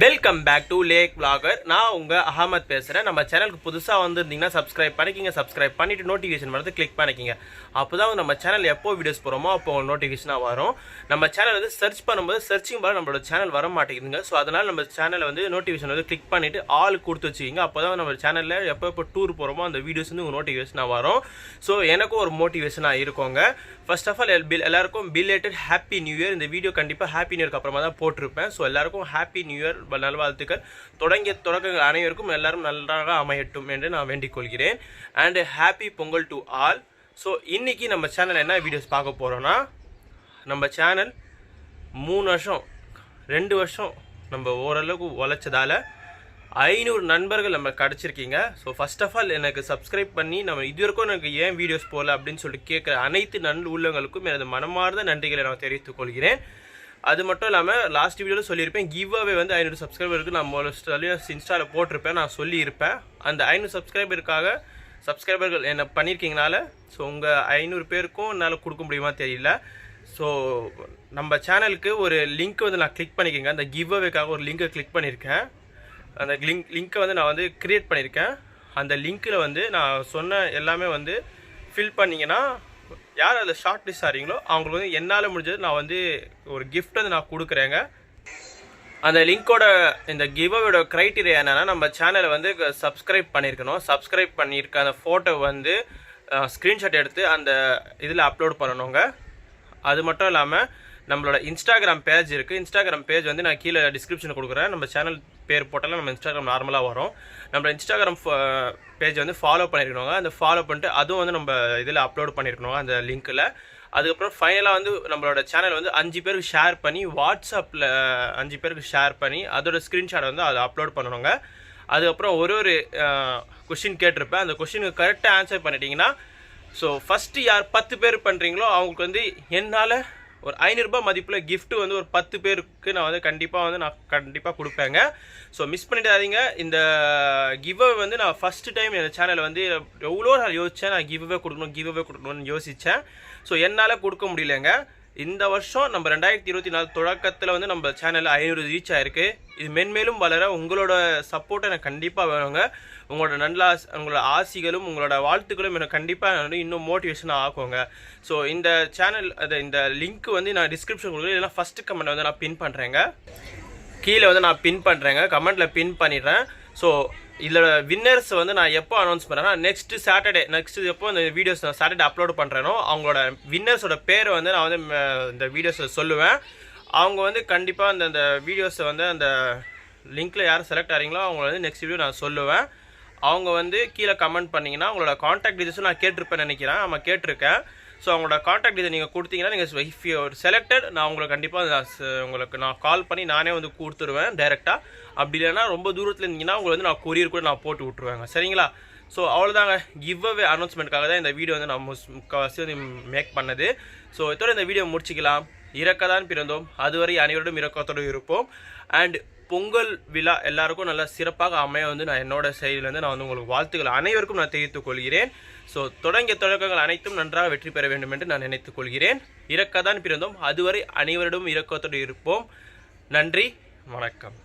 Welcome back to lake vlogger நான் உங்க அகமத் பேசுகிறேன் நம்ம சேனலுக்கு புதுசாக வந்திருந்தீங்கன்னா சப்ஸ்கிரைப் பண்ணிக்கிங்க. சப்ஸ்கிரைப் பண்ணிவிட்டு நோட்டிஃபிகேஷன் வந்து கிளிக் பண்ணிக்கிங்க. அப்போதான் நம்ம சேனல் எப்போ வீடியோஸ் போகிறோமோ அப்போ உங்களுக்கு நோட்டிஃபிகேஷனாக வரும். நம்ம சேனல் வந்து சர்ச் பண்ணும்போது சர்ச்சிங் பார் நம்மளோட சேனல் வர மாட்டேங்குதுங்க. ஸோ அதனால் நம்ம சேனலை வந்து நோட்டிஃபிகேஷன் வந்து கிளிக் பண்ணிவிட்டு ஆள் கொடுத்து வச்சுக்கிங்க. அப்போதான் நம்ம சேனலில் எப்போ எப்போ டூர் போகிறோமோ அந்த வீடியோஸ் வந்து உங்கள் நோட்டிஃபிகேஷனாக வரும். ஸோ எனக்கும் ஒரு மோட்டிவேஷனாக இருக்கோங்க. ஃபர்ஸ்ட் ஆஃப் ஆல் பில் எல்லாருக்கும் பில்லேட்டட் ஹாப்பி நியூ இயர் இந்த வீடியோ கண்டிப்பாக ஹாப்பி நியூ இயர்க்கு அப்புறமா தான் போட்டிருப்பேன். ஸோ எல்லாருக்கும் ஹாப்பி நியூ இயர் நல்வாழ்த்துக்கள். தொடங்கிய தொடக்கங்கள் அனைவருக்கும் எல்லாரும் நன்றாக அமையட்டும் என்று நான் வேண்டிக் கொள்கிறேன். And happy Pongal to all so இன்றைக்கி நம்ம சேனல் என்ன வீடியோஸ் பார்க்க போகிறோன்னா நம்ம சேனல் மூணு வருஷம் ரெண்டு வருஷம் நம்ம ஓரளவுக்கு உழைச்சதால் ஐநூறு நண்பர்கள் நம்ம கிடச்சிருக்கீங்க. ஸோ ஃபஸ்ட் ஆஃப் ஆல் எனக்கு சப்ஸ்கிரைப் பண்ணி நம்ம இது வரைக்கும் எனக்கு ஏன் வீடியோஸ் போகல அப்படின்னு சொல்லிட்டு கேட்குற அனைத்து நன் உள்ளவங்களுக்கும் எனது மனமார்ந்த நன்றிகளை நான் தெரிவித்துக் கொள்கிறேன். அது மட்டும் இல்லாமல் லாஸ்ட் வீடியோவில் சொல்லியிருப்பேன் கிவ் அவே வந்து ஐநூறு சப்ஸ்கிரைபருக்கு நான் முதல்ல இன்ஸ்டாவில் போட்டிருப்பேன் நான் சொல்லியிருப்பேன். அந்த ஐநூறு சப்ஸ்கிரைபருக்காக சப்ஸ்கிரைபர்கள் என்ன பண்ணியிருக்கீங்கனால ஸோ உங்கள் ஐநூறு பேருக்கும் என்னால் கொடுக்க முடியுமா தெரியல. ஸோ நம்ம சேனலுக்கு ஒரு லிங்க் வந்து நான் கிளிக் பண்ணிக்கோங்க. அந்த கிவ் அவேக்காக ஒரு லிங்கை கிளிக் பண்ணியிருக்கேன் அந்த லிங்க் லிங்க்கை வந்து நான் வந்து க்ரியேட் பண்ணியிருக்கேன் அந்த லிங்க்கில் வந்து நான் சொன்ன எல்லாமே வந்து ஃபில் பண்ணிங்கன்னா யார் அதில் ஷார்ட் லிஸ்ட் ஆகிறீங்களோ அவங்களுக்கு வந்து என்னால் முடிஞ்சது நான் வந்து ஒரு கிஃப்ட் வந்து நான் கொடுக்குறேங்க. அந்த லிங்கோட இந்த கிவ்அவோட க்ரைட்டீரியா என்னென்னா நம்ம சேனலை வந்து சப்ஸ்கிரைப் பண்ணியிருக்கணும் சப்ஸ்கிரைப் பண்ணியிருக்க அந்த ஃபோட்டோ வந்து ஸ்க்ரீன்ஷாட் எடுத்து அந்த இதில் அப்லோட் பண்ணணுங்க. அது மட்டும் இல்லாமல் நம்மளோட இன்ஸ்டாகிராம் பேஜ் இருக்குது இன்ஸ்டாகிராம் பேஜ் வந்து நான் கீழே டிஸ்கிரிப்ஷன் கொடுக்குறேன். நம்ம சேனல் பேர் போட்டாலும் நம்ம இன்ஸ்டாகிராம் நார்மலாக வரும். நம்ம இன்ஸ்டாகிராம் பேஜ் வந்து ஃபாலோ பண்ணியிருக்கணுங்க அந்த ஃபாலோ பண்ணிட்டு அதுவும் வந்து நம்ம இதில் அப்லோட் பண்ணியிருக்கணும் அந்த லிங்க்கில் அதுக்கப்புறம் ஃபைனலாக வந்து நம்மளோட சேனல் வந்து அஞ்சு பேருக்கு ஷேர் பண்ணி வாட்ஸ்அப்பில் அஞ்சு பேருக்கு ஷேர் பண்ணி அதோட ஸ்க்ரீன்ஷாட் வந்து அதை அப்லோட் பண்ணணுங்க. அதுக்கப்புறம் ஒரு ஒரு கொஷின் கேட்டிருப்பேன். அந்த கொஷினுக்கு கரெக்டாக ஆன்சர் பண்ணிட்டீங்கன்னா ஸோ ஃபஸ்ட்டு யார் பத்து பேர் பண்ணுறீங்களோ அவங்களுக்கு வந்து என்னால் ஒரு ஐநூறுரூபா மதிப்பில் கிஃப்ட்டு வந்து ஒரு பத்து பேருக்கு நான் வந்து கண்டிப்பாக வந்து நான் கண்டிப்பாக கொடுப்பேங்க. ஸோ மிஸ் பண்ணிடாதீங்க. இந்த கிவ்வை வந்து நான் ஃபஸ்ட்டு டைம் என் சேனலில் வந்து எவ்வளோ நான் யோசித்தேன் நான் கிவ்வே கொடுக்கணும் கிவ்வே கொடுக்கணும்னு யோசித்தேன் ஸோ என்னால் கொடுக்க முடியலங்க. இந்த வருஷம் நம்ம ரெண்டாயிரத்தி இருபத்தி நாலு தொடக்கத்தில் வந்து நம்ம சேனலில் ஐநூறு ரீச் ஆயிருக்கு. இது மென்மேலும் வளர உங்களோட சப்போர்ட்டை எனக்கு கண்டிப்பாக வேணுங்க. உங்களோட நல்ல உங்களோட ஆசிகளும் உங்களோட வாழ்த்துக்களும் எனக்கு கண்டிப்பாக வந்து இன்னும் மோட்டிவேஷனாக ஆக்குங்க. ஸோ இந்த சேனல் அது இந்த லிங்க் வந்து நான் டிஸ்கிரிப்ஷன் கொடுக்குறேன். இல்லைனா ஃபஸ்ட்டு கமெண்ட் வந்து நான் பின் பண்ணுறேங்க கீழே வந்து நான் பின் பண்ணுறேங்க கமெண்ட்டில் பின் பண்ணிடுறேன். ஸோ இதில் வின்னர்ஸ் வந்து நான் எப்போ அனௌன்ஸ் பண்ணுறேன்னா நெக்ஸ்ட் சாட்டர்டே நெக்ஸ்ட் எப்போ இந்த வீடியோஸ் நான் சாட்டர்டே அப்லோட் பண்ணுறேனோ அவங்களோட வின்னர்ஸோட பேரை வந்து நான் வந்து இந்த வீடியோஸில் சொல்லுவேன். அவங்க வந்து கண்டிப்பாக அந்த அந்த வீடியோஸை வந்து அந்த லிங்க்கில் யார் செலக்ட் ஆகிறீங்களோ அவங்க வந்து நெக்ஸ்ட் வீடியோ நான் சொல்லுவேன். அவங்க வந்து கீழே கமெண்ட் பண்ணிங்கன்னா அவங்களோட காண்டாக்ட் டீடைல்ஸும் நான் கேட்டிருப்பேன் நினைக்கிறேன். ஆமாம் கேட்டிருக்கேன். ஸோ அவங்களோட காண்டாக்ட் இதை நீங்கள் கொடுத்தீங்கன்னா நீங்கள் இஃப் யூ செலக்டட் நான் உங்களுக்கு கண்டிப்பாக நான் உங்களுக்கு நான் கால் பண்ணி நானே வந்து கொடுத்துருவேன் டைரெக்டாக அப்படி இல்லைன்னா ரொம்ப தூரத்தில் இருந்தீங்கன்னா உங்களை வந்து நான் கொரியர் கூட நான் போட்டு விட்ருவேங்க சரிங்களா? ஸோ அவ்வளோதாங்க கிவ் அவே அனௌன்ஸ்மெண்ட்காக தான் இந்த வீடியோ வந்து நான் முக்கால்வாசி வந்து மேக் பண்ணது. ஸோ இதோட இந்த வீடியோ முடிச்சிக்கலாம். இறக்கதான் பிறந்தோம். அதுவரை அனைவரோடும் இறக்கத்தோடு இருப்போம். அண்ட் பொங்கல் விழா எல்லாருக்கும் நல்லா சிறப்பாக அமைய வந்து நான் என்னோட சைட்லேருந்து நான் வந்து உங்களுக்கு வாழ்த்துக்கள் அனைவருக்கும் நான் தெரிவித்துக் கொள்கிறேன். ஸோ தொடங்கிய தொடக்கங்கள் அனைத்தும் நன்றாக வெற்றி பெற வேண்டும் என்று நான் நினைத்துக் கொள்கிறேன். இறக்கதான் பிறந்தோம். அதுவரை அனைவரிடம் இறக்கத்தோடு இருப்போம். நன்றி. வணக்கம்.